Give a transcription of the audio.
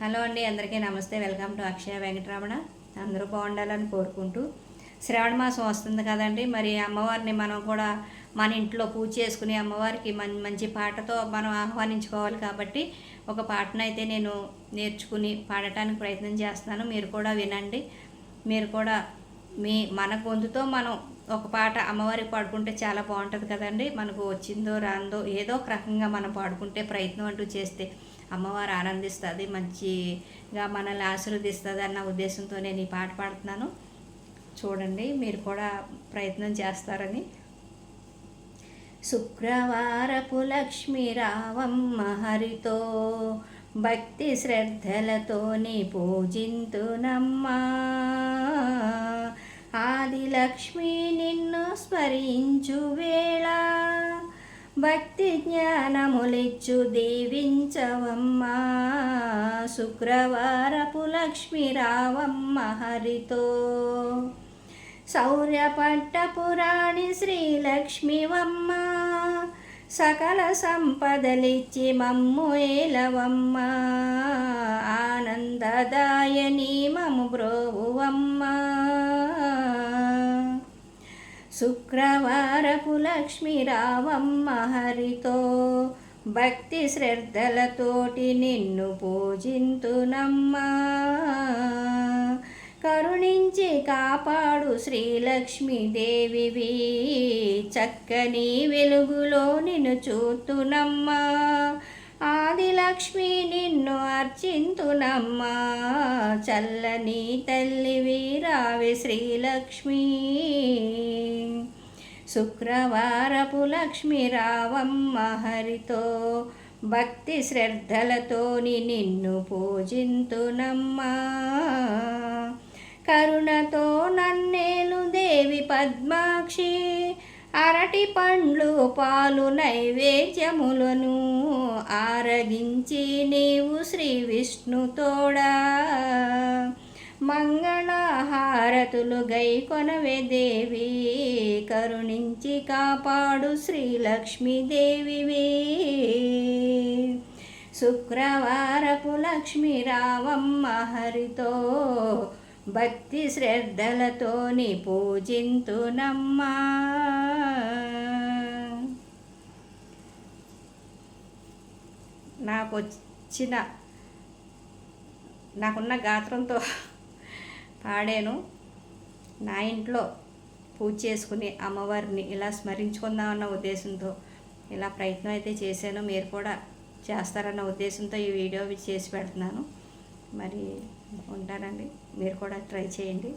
Hello అండి అందరికీ నమస్తే. Welcome to Akshaya Venkataramana. అందరూ బాగుండాలని కోరుకుంటూ. శ్రావణ మాసం వస్తుంది కదండి మరి అమ్మవారిని మనం కూడా మన ఇంట్లో పూజ చేసుకుని అమ్మవారికి మం మంచి పాటతో మనం ఆహ్వానించుకోవాలి కాబట్టి ఒక పాటను అయితే నేను నేర్చుకుని పాడటానికి ప్రయత్నం చేస్తాను. మీరు కూడా వినండి. మీరు కూడా మీ మన గొంతుతో మనం ఒక పాట అమ్మవారికి పాడుకుంటే చాలా బాగుంటుంది కదండి. మనకు వచ్చిందో రాందో ఏదో ఒక రకంగా మనం పాడుకుంటే ప్రయత్నం అంటూ చేస్తే అమ్మవారు ఆనందిస్తుంది మంచిగా మనల్ని ఆశీర్వదిస్తుంది అన్న ఉద్దేశంతో నేను ఈ పాట పాడుతున్నాను. చూడండి మీరు కూడా ప్రయత్నం చేస్తారని. శుక్రవారపు లక్ష్మి రావమ్మ హరితో భక్తి శ్రద్ధలతోని పూజింతునమ్మా ఆది లక్ష్మి నిన్ను స్మరించు వేళ. భక్తి జ్ఞానములిచ్చు దీవించవమ్మా. శుక్రవారపు లక్ష్మి రావమ్మ హరితో. శౌర్యపట్టపురాణి శ్రీలక్ష్మివమ్మ. సకల సంపదలిచ్చి మమ్ము ఏలవమ్మ. ఆనందదాయని మము బ్రోవువమ్మ. శుక్రవారపు లక్ష్మి రావమ్మ హరితో భక్తి శ్రద్ధలతోటి నిన్ను పూజింతునమ్మా. కరుణించి కాపాడు శ్రీలక్ష్మీదేవివి చక్కని వెలుగులో నిన్ను చూతునమ్మా. లక్ష్మి నిన్ను అర్చింతునమ్మా. చల్లని తల్లి వీరావి శ్రీలక్ష్మి. శుక్రవారపు లక్ష్మి రావమ్మ హరితో భక్తి శ్రద్ధలతోని నిన్ను పూజింతునమ్మా. కరుణతో నన్నేలు దేవి పద్మాక్షి అరటి పండ్లు పాలు నైవేద్యములను ఆరగించి నీవు శ్రీ విష్ణుతోడా మంగళహారతులు గై కొనవే దేవి కరుణించి కాపాడు శ్రీలక్ష్మీదేవివి శుక్రవారపు లక్ష్మి రావమ్మ హరితో భక్తి శ్రద్ధలతోని పూజింతునమ్మా. నాకు వచ్చిన నాకున్న గాత్రంతో పాడాను. నా ఇంట్లో పూజ చేసుకుని అమ్మవారిని ఇలా స్మరించుకుందామన్న ఉద్దేశంతో ఇలా ప్రయత్నం అయితే చేశాను. మీరు కూడా చేస్తారన్న ఉద్దేశంతో ఈ వీడియో చేసి పెడుతున్నాను. మరి ఉంటానండి మీరు కూడా ట్రై చేయండి.